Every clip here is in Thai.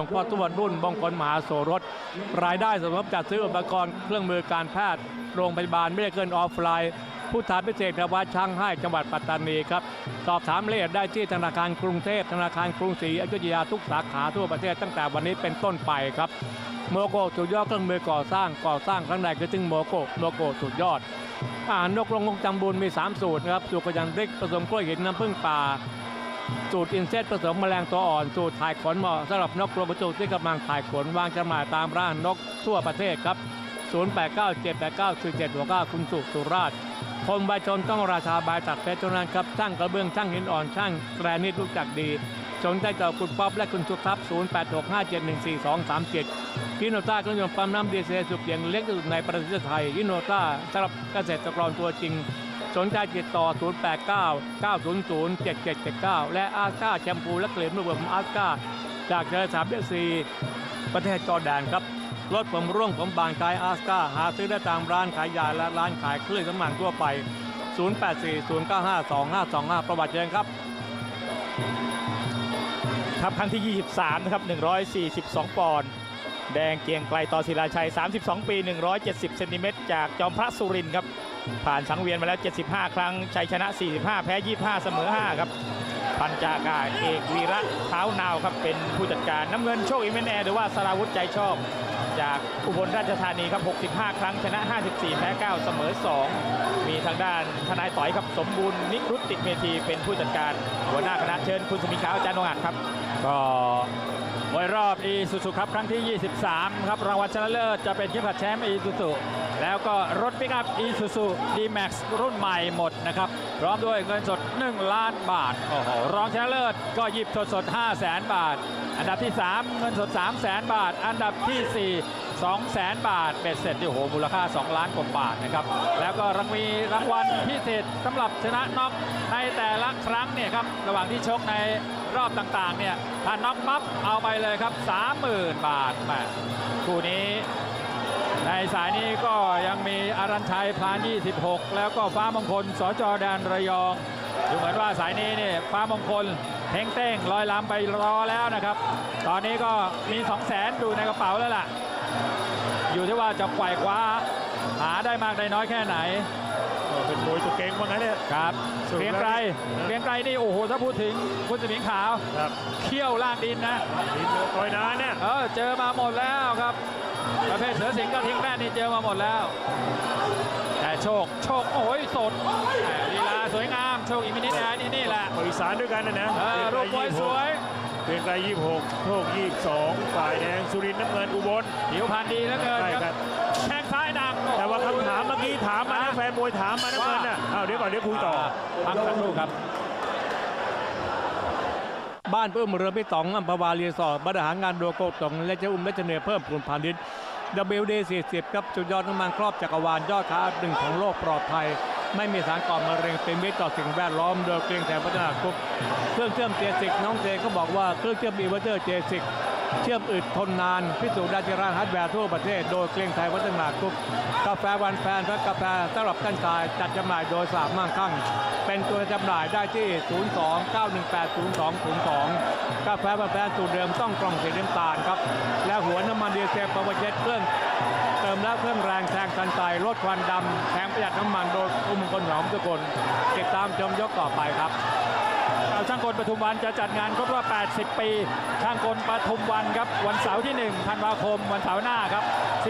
ลวงพ่อทวดรุ่นบงคลมหาโสรส รายได้สมทบจัดซื้ออุปกรณ์เครื่องมือการแพทย์โรงพยาบาลไม่ได้เกินออฟไลน์ผู้ทานพิเศษวัดช่างให้จังหวัดปัตตานีครับ สอบถามรายละเอียดได้ที่ธนาคารกรุงเทพธนาคารกรุงศรีอยุธยาทุกสาขาทั่วประเทศตั้งแต่วันนี้เป็นต้นไปครับ โมโกสุดยอดเครื่องมือก่อสร้างก่อสร้างครั้งใดคือถึงโมโกโมโกสุดยอดอาหารนกรงงจำบุญมี 3 สูตรนะครับ สูตรกระยันริกผสมกล้วยหินน้ำผึ้งป่า สูตรอินเซตผสมแมลงตัวอ่อน สูตรถ่ายขนเหมาะสำหรับนกกรงกระจุกที่กำลังถ่ายขนวางจำหน่ายตามร้านนกทั่วประเทศครับ 0897894769 คุณสุสุราชคนใบชนต้องราชาบายตัดเพชรเท่านั้นครับช่างกระเบื้องช่างหินอ่อนช่างแกรนิตรู้จักดีสนใจต่อคุณป๊อปและคุณสุทัพ0865714237ฮินโนต้าเครื่องยนต์ปั๊มน้ำดีเซลสุดเพียงเล็กที่สุดในประเทศไทยฮินโนต้าสำหรับเกษตรกรตัวจริง สนใจติดต่อ 089 900 7779 และอาร์ก้าแชมพูและเกลือมือผมอาร์ก้าจากเจอสามเอซีประเทศจอร์แดนครับรถผมร่วงผมบานกายอาร์ก้าหาซื้อได้ตามร้านขายยาและร้านขายเครื่องสำอางทั่วไป 0840952525 ประวัติเชิญครับครับครั้งที่ 23 นะครับ 142 ปอนด์แดงเกียงไกลต่อศิลาชัย 32 ปี 170 เซนติเมตรจากจอมพระสุรินทร์ครับ ผ่านสังเวียนมาแล้ว 75 ครั้ง ชัยชนะ 45 แพ้ 25 เสมอ 5 ครับ พันจากาเอกวีระเท้านาวครับ เป็นผู้จัดการน้ำเงินโชคอิมเมนแอร์หรือว่าสราวุธใจชอบ จากอุบลราชธานีครับ 65 ครั้งชนะ 54 แพ้ 9 เสมอ 2 มีทางด้านทนายต่อยครับสมบูรณ์นิรุตติเมธีเป็นผู้จัดการ หัวหน้าคณะเชิญคุณสมิงขาวอาจารย์นงอัดครับ ก็ มวยรอบอีสุสุครับครั้งที่ 23 ครับรางวัลชนะเลิศจะเป็นเข็มขัดแชมป์อีสุสุแล้วก็รถปิกอัพอีสุสุดีแม็กซ์รุ่นใหม่หมดนะครับพร้อมด้วยเงินสด 1 ล้านบาทโอ้โหรองชนะเลิศก็หยิบสดสด 5 0 0แสนบาท อันดับที่ 3 เงินสด 3 0 0แสนบาท อันดับที่ 4 2แสนบาทเป็ดเสร็จโอ้โหมูลค่า 2 ล้านกว่าบาทนะครับ แล้วก็รังมีรางวัลพิเศษสำหรับชนะน็อกในแต่ละครั้งเนี่ยครับระหว่างที่ชกในรอบต่างๆเนี่ยถ้าน็อกปั๊บเอาไปเลยครับ 30,000 บาทแหมคู่นี้ในสายนี้ก็ยังมีอารันชัยพาน26แล้วก็ฟ้ามงคลสจแดนระยองดูเหมือนว่าสายนี้เนี่ยฟ้ามงคลเพ่งเต้งลอยลำไปรอแล้วนะครับ ตอนนี้ก็มี 2 0 0แสนอยู่ในกระเป๋าแล้วล่ะ อยู่ที่ว่าจะไขว่คว้าหาได้มากได้น้อยแค่ไหนเป็นมวยตัวเก่งว่างั้นเนี่ยครับสุดเกรียงไกรแล้วเกรียงไกรนี่โอ้โหถ้าพูดถึงคุณสมิงขาวครับเขี้ยวลากดินนะทีมต่อยนานเนี่ยเออเจอมาหมดแล้วครับ ประเภทเสือสิงห์ก็ทิ้งแม่นี่เจอมาหมดแล้ว แต่โชคโชคโอ้ยสดแหม่ลีลาสวยงามโชคอีกมินิดนะนี่นี่แหละบริสารด้วยกันนะนะเออรูปมวยสวย เพียงไกลยี่สิบหกโชคยี่สิบสองฝ่ายแดงสุรินทร์น้ำเงินอุบลผิวพรรณดีเหลือเกินใช่คครัรับบ แข้งซ้ายดังโอ้โหแต่ว่าคำถามเมื่อกี้ถามมานะแฟนมวยถามมาน้ำเงินน่ะอ้าวเดี๋ยวก่อนเดี๋ยวคุยต่อ พักสักครู่ครับ บ้านเพิ่มเรือพี่ต๋องอัมพวารีสอร์ทบริหารงานโดยโกตงและเจ้าอุ้มและเจเนยเพิ่มพูนพาณิชย์ WD 40 ครับจุดยอดน้ำมันครอบจักรวาลยอดค้าอันดับหนึ่งของโลกปลอดภัย ไม่มีสารก่อมะเร็งเป็นมิตรต่อสิ่งแวดล้อมโดยเกรียงแถวพัฒนาคุปเครื่องเชื่อมเจสิกน้องเจก็บอกว่าเครื่องเชื่อมอีเวอร์เตอร์เจสิก เชื่อมอึดทนนาน พิสูจน์ได้ที่ร้านฮาร์ดแวร์ทั่วประเทศ โดยเกรงไทยวัฒนากรุ๊ปกาแฟวันแฟนและกาแฟสำหรับท่านชายจัดจำหน่ายโดยสามมั่งคั่ง เป็นตัวจำหน่ายได้ที่ 02-918-0202 กาแฟวันแฟนสูตรเดิมต้องกล่องสีน้ำตาลครับ และหัวน้ำมันดีเซลปาวเจ็ตเครื่องเติมแล้วเครื่องแรงแซงทันใจลดควันดำแถมประหยัดน้ำมันโดยอุ้มคนหอมทุกคนติดตามชมยกต่อไปครับ เอาช่างกลปทุมวันจะจัดงานครบรอบ 80 ปี ช่างกลปทุมวันครับ วันเสาร์ที่ 1 ธันวาคม วันเสาร์หน้าครับ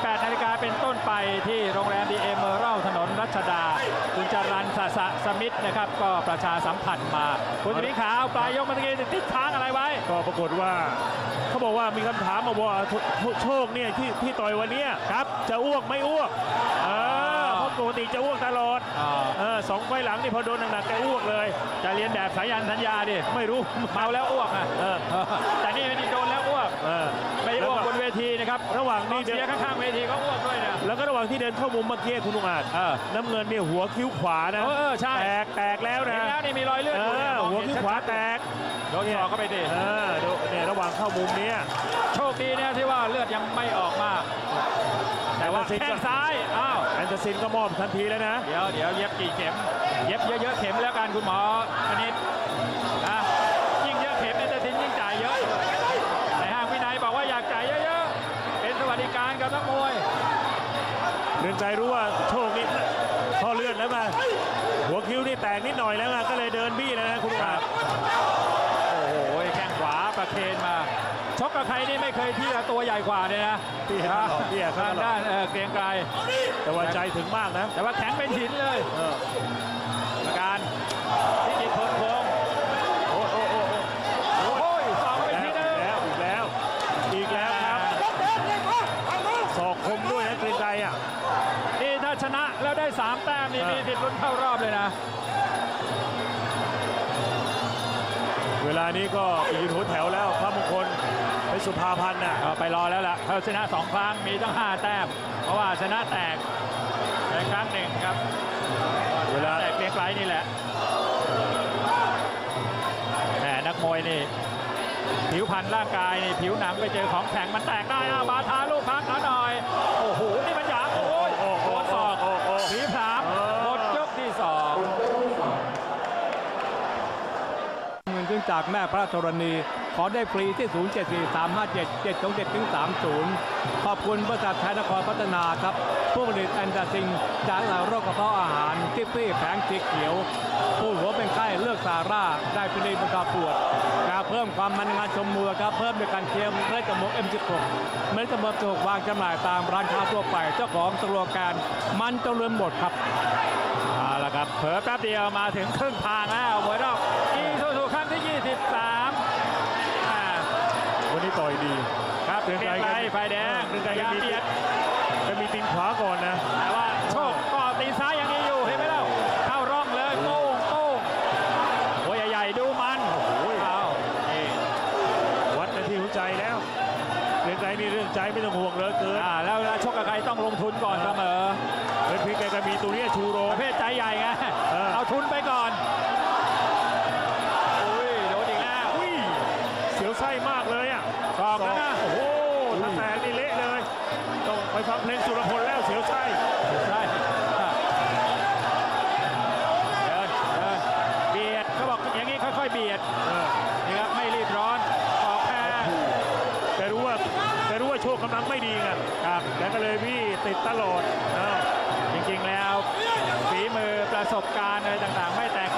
18 นาฬิกาเป็นต้นไปที่โรงแรมดีเอเมอรัลถนนรัชดา คุณจรันสะสะสมิธนะครับ ก็ประชาสัมพันธ์มา คุณสมิขาวปลายยกเมื่อกี้ติดค้างอะไรไว้ ก็ปรากฏว่าเขาบอกว่ามีคำถามมาว่าโชคเนี่ยที่ที่ต่อยวันนี้ครับ จะอ้วกไม่อ้วกเออเพรา ปกติจะอ้วกตลอดเออสองไฟล์หลังนี่พอโดนหนักๆแกอ้วกเลยจะเรียนแบบสายันสัญญาดิไม่รู้เมาแล้วอ้วกอะเออแต่นี่ไม่ได้โดนแล้วอ้วกเออไม่อ้วกบนเวทีนะครับระหว่างกอนี้งเดิเชียนร์ข้างๆเวทีก็อ้วกด้วยเนี่ยแล้วก็ระหว่างที่เดินเข้ามุมเมื่อกี้คุณลุงอาจเออน้ำเงินเนี่ยหัวคิ้วขวานะเออเออใช่แตกแตกแล้วเห็นนะแล้วนี่มีรอยเลือดเออยู่เนี่ยอมองหัวเห็นคิ้วขวาแตกโดนศอกเข้าไปดิเออดูเนี่ยระหว่างเข้ามุมเนี้ยโชคดีเนี่ยที่ว่าเลือดยังไม่ออกมาก แต่ว่าแข้งซ้ายอ้าวแอนเดอร์ซินก็มอบทันทีแล้วนะ เดี๋ยวเดี๋ยวเย็บกี่เข็ม เย็บเยอะๆเข็มแล้วกันคุณหมอคณิตนะยิ่งเยอะเข็มแอนเดอร์ซินยิ่งจ่ายเยอะในห้างวินัยบอกว่าอยากจ่ายเยอะๆเป็นสวัสดิการกับนักมวยเดินใจรู้ว่าโชคดีข้อเลื่อนแล้วมา หัวคิ้วนี่แตกนิดหน่อยแล้วมาก็เลยเดินบี้แล้วนะคุณหมอโอ้โหแข้งขวาประเคนมา ชกกับใครนี่ไม่เคยที่ละตัวใหญ่กว่าเนี่ยนะเตี้ยตลอดเตี้ยเขาทางตลอด้าดนเอ่อเกรียงไกรแต่ว่าใจถึงมากนะแต่ว่าแข็งเป็นหินเลยเออประการพิจิตรพลพงศ์โอ้โอ้โอ้โอ้โอ้ยสองไปแล้วทีอีนึกงแล้วอีกแล้วอีกแล้วครับศอกคมด้วยนะเกรียงไกรอะ นี่ถ้าชนะแล้วได้ 3 แต้มนี่เออมีสิทธิ์ลุ้นเข้ารอบเลยนะ เวลานี้ก็ไปยืนหัวแถวแล้วพระมงคล เป็นสุภาพันธ์น่ะเอาไปรอแล้วล่ะเขาชนะ2ครั้งมีตั้ง5แต้ม เพราะว่าชนะแตกในครั้งหนึ่งครับเวลาแตกเกรียงไกรนี่แหละแหมนักมวยนี่ ผิวพรรณร่างกายนี่ผิวหนังไปเจอของแข็งมันแตกได้อ้าวบาทาลูกพักเขาหน่อย โอ้โห นี่มันหยางโอ้ยโอ้โหหัวศอกโอ้โหผีผามเออหมดยกที่สองเงินขึ้นจากแม่พระธรณี ขอได้ฟรีที่ 074357 727ถึง30 ขอบคุณบริษัทไทยนครพัฒนาครับ ผู้ผลิตแอนตาซิง จากหลายโรคกระเพาะอาหารทิฟฟี่แผงสีเขียวผู้หัวเป็นไข้เลือกซาร่า ได้ฟรีบรรเทาปวดการเพิ่มความมันงานชมมือครับ เพิ่มด้วยการเคียมเมล็ดจมูก M16 เมล็ดจมูกถูกวางจำหน่ายตามร้านค้าทั่วไป เจ้าของสโลแกนมันจนลืมหมดครับเอาละครับเผลอแป๊บเดียวมาถึงครึ่งทางแล้วมวยรอบอีซูซูครั้งที่ 23 อยดี ครับเกรีเกรียยงงไกไกรรไฟแดงเกรียงไกรยามีเบียดจะมีตีนขวาก่อนนะแต่ว่าโชคก็ตีซ้ายอย่างนี้อยู่เห็นไหมเล่าเข้าร่องเลยโป้งโป้งหัวใหญ่ๆดูมันโอ้ยเอานี่วัดกันที่หัวใจแล้วเกรียงไกรนี่เรื่องใจไม่ต้องห่วงเลยเกินอ่าแล้วเวลาชกกับใครต้องลงทุนก่อนเสมอเป็นเพียงแกก็มีตัวเนี้ยชูโรงประเภทใจใหญ่ไงเออเอาทุนไปก่อนอุ้ยโดนอีกแล้วอุ้ยเสียวไส้มากเลย นี่เละเลยต้องไปฟังเพลงสุรพลแล้วเสียวไส้ใช่เดินเดินเบียดเขาบอกอย่างนี้ค่อยๆเบียดเออนี่ครับไม่รีบร้อนออกแพ้แกรู้ว่าแกรู้ว่าโชคกำลังไม่ดีไงครับแกก็เลยพี่ติดตลอดอ้าวจริงๆแล้วฝีมือประสบการณ์อะไรต่างๆ ไม่แตก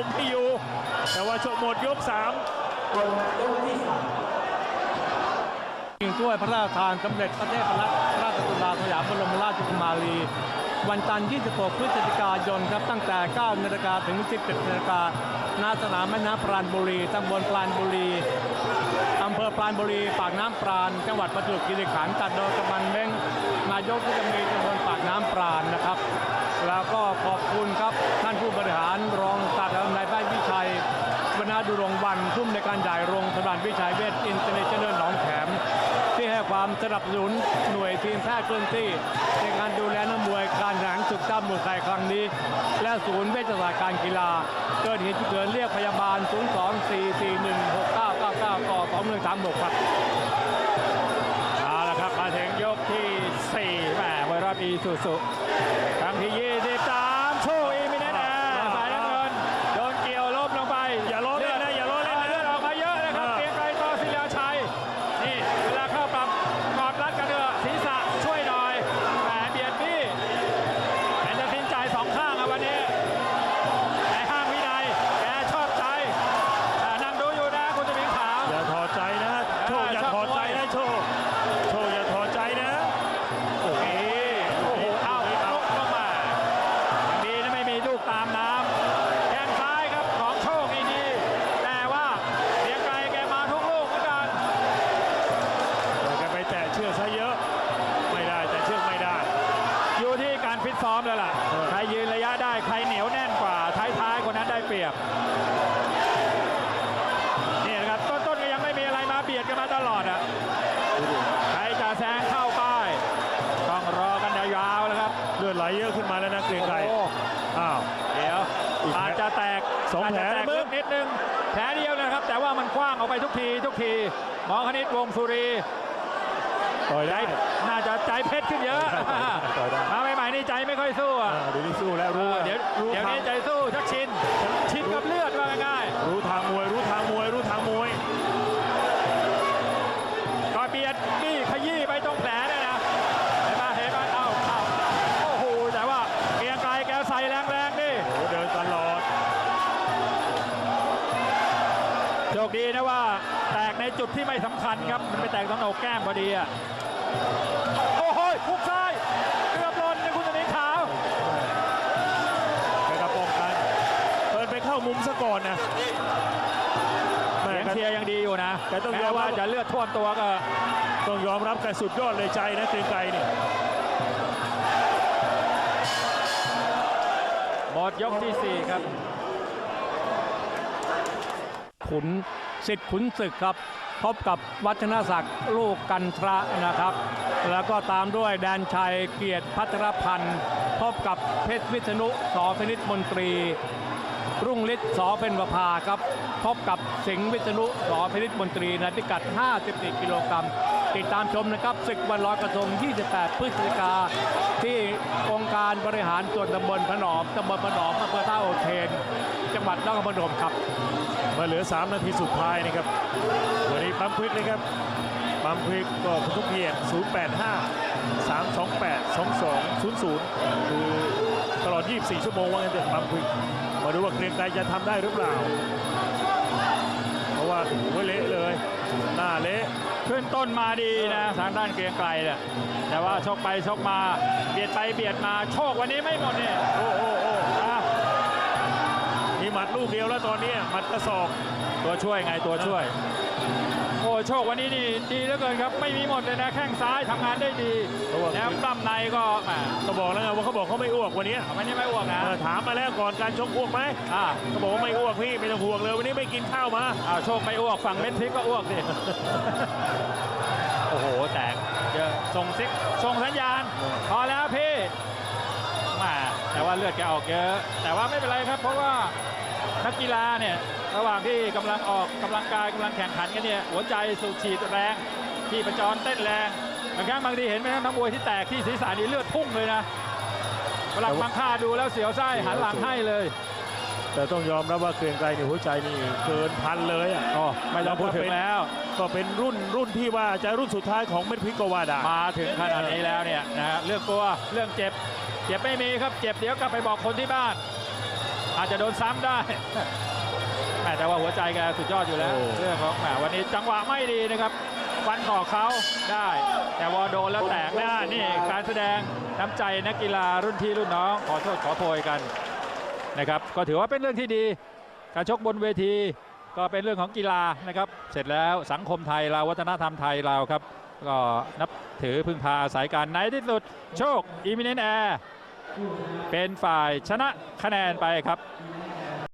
ะเดินห่มให้อยู่ แต่ว่าชกหมดยกสามชิงถ้วยพระราชทานสมเด็จพระเทพรัตนราชสุดาสยามบรมราชกุมารี วันจันทร์26พฤศจิกายนครับตั้งแต่9นาฬิกาถึง 17นาฬิกาณสนามแม่น้ำปราณบุรีตำบลปราณบุรีอำเภอปราณบุรีปากน้ำปราณจังหวัดประจวบคีรีขันธ์จัดโดยกำนันเม้งนายกเทศมนตรีตำบลปากน้ำปราณนะครับ แล้วก็ขอบคุณครับท่านผู้บริหารรองศาสตรา บรรณาดุรงวันผู้อำนการใหญ่โรงพยาบาลวิชัยเวชอินเตอร์เนชั่นแนลหนองแขมที่ให้ความสนับสนุนหน่วยทีมแพทย์เคลื่อนที่ในการดูแลนักมวยการแข่งศึกจ้ามวยไทยครั้งนี้ และศูนย์เวชศาสตร์การกีฬาเกิดเหตุฉุกเฉินเรียกพยาบาล 024416999ต่อ2136ครับเอาละครับมาถึงยกที่4แหมมวรอบอีสุสุครั้งที่23 ครับเลือดไหลเยอะขึ้นมาแล้วนะเกรียงไกรโอ้อ้าวเดี๋ยวอีกแผลอาจจะแตกสองาจจะแผลแตกนะมึงลึกนิดนึงแผลเดียวนะครับ แต่ว่ามันกว้างออกไปทุกทีทุกทีหมอคณิตวงศ์สุรีต่อยใจได้น่าจะใจเพชรขึ้นเยอะต่อยได้มาใหม่ๆนี่ใจไม่ค่อยสู้อะอ่าเดี๋ยวนี้สู้แล้วเอรู้อเดี๋ยวรู้เดี๋ยวทางนี้ใจสู้ชักชินชินกับเลือดว่าง่ายรู้ทางมวยรู้ทางมวยรู้ทางมวยๆก็เบียดนี่ ไม่สำคัญครับ มันไปแตกตรงโหนกแก้มพอดีอะโอ้โหพุกซ้ายเกือบหล่นนะคุณตนิขาวไปกระป้องกันเปิดไปเข้ามุมซะก่อนนะแม่เสียงก็เชียร์ยังดีอยู่นะแต่ต้องยอแม้มรับว่าจะเลือดท่วมตัวก็ต้องยอมรับกันสุดยอดเลยใจนะเกรียงไกรนี่หมดยกที่ 4 ครับขุนสิทธิ์ขุนศึกครับ พบกับวัฒนศักดิ์ลูกกันทระนะครับ แล้วก็ตามด้วยแดนชัยเกียรติพัทรพันธ์พบกับเพชรวิษณุสอพินิตมนตรี รุ่งฤทธิ์สอเป็นประภาครับ พบกับสิงห์วิษณุสอพินิตมนตรีในพิกัด 54 กิโลกรัม ติดตามชมนะครับศึกวันลอยกระทง 28 พฤศจิกา ที่องค์การบริหารส่วนตำบลพนอมตำบลพนอมอำเภอท่าโอเทน จังหวัดนครพนมครับ มาเหลือ 3 นาทีสุดท้ายนะครับ วันนี้ปั๊มควิกเลยครับปั๊มควิกก็คุทุกเกียรติ085 328 2200 คือตลอด 24 ชั่วโมงว่างั้นเถอะปั๊มควิกมาดูว่าเกรียงไกรจะทำได้หรือเปล่า เพราะว่าโอ้โหเละเลย หน้าเละ ขึ้นต้นมาดีนะทางด้านเกรียงไกรเนี่ยแต่ว่าชกไปชกมาเบียดไปเบียดมาโชควันนี้ไม่หมดเนี่ยโอ้โอ้โอ้อะมีหมัดลูกเดียวแล้วตอนนี้หมัดกระสอบตัวช่วยไงตัวช่วยโอ้โชควันนี้นี่ดีเหลือเกินครับ ไม่มีหมดเลยนะแข้งซ้ายทำงานได้ดีเขาบอก แล้วปล้ำในก็แหมก็บอกแล้วไงว่าเขาบอกเขาไม่อ้วกวันนี้วันนี้ไม่อ้วกนะเออถามมาแล้วก่อนการชกอ้วกไหมอ่าเขาบอกว่าไม่อ้วกพี่ไม่ต้องห่วงเลยวันนี้ไม่กินข้าวมา อ้าวโชคไม่อ้วกฝั่งเม็ดพริกก็อ้วกสิโอ้โหแตกเยอะส่งซิกส่งสัญญาณ พอแล้วพี่แหมาแต่ว่าเลือดแกออกเยอะ แต่ว่าไม่เป็นไรครับ เพราะว่า นักกีฬาเนี่ยระหว่างที่กำลังออกกำลังกายกำลังแข่งขันกันเนี่ยหัวใจสูบฉีดแรงที่ประจรเต้นแรงบางครั้งบางทีเห็นไหมครับนักมวยที่แตกที่ศีรษะนี่เลือดพุ่งเลยนะเวลาบังค่าดูแล้วเสียวไส้หันหลังให้เลย แต่ต้องยอมรับว่าเกรียงไกรเนี่ยหัวใจนี่เกินพันเลยอะอ๋อไม่ต้องพูดถึงแล้ว ก็เป็นรุ่นรุ่นที่ว่าจะรุ่นสุดท้ายของเม็ดพริกก็ว่าได้มาถึงขนาดนี้แล้วเนี่ยนะฮะเรื่องกลัวเรื่องเจ็บเจ็บไม่มีครับเจ็บเดี๋ยวกลับไปบอกคนที่บ้าน อาจจะโดนซ้ำได้แหม่แต่ว่าหัวใจแกสุดยอดอยู่แล้วโอ้เรื่องของแหมวันนี้จังหวะไม่ดีนะครับฟันต่อเขาได้ แต่ว่าโดนแล้วแตกหน้านี่การแสดงน้ำใจนักกีฬารุ่นพี่รุ่นน้อง ขอโทษขอโพยกันนะครับ ก็ถือว่าเป็นเรื่องที่ดี การชกบนเวทีก็เป็นเรื่องของกีฬานะครับ เสร็จแล้วสังคมไทยเราวัฒนธรรมไทยเราครับ ก็นับถือพึ่งพาอาศัยกันในที่สุด โชคอีมิเนนแอร์ เป็นฝ่ายชนะคะแนนไปครับ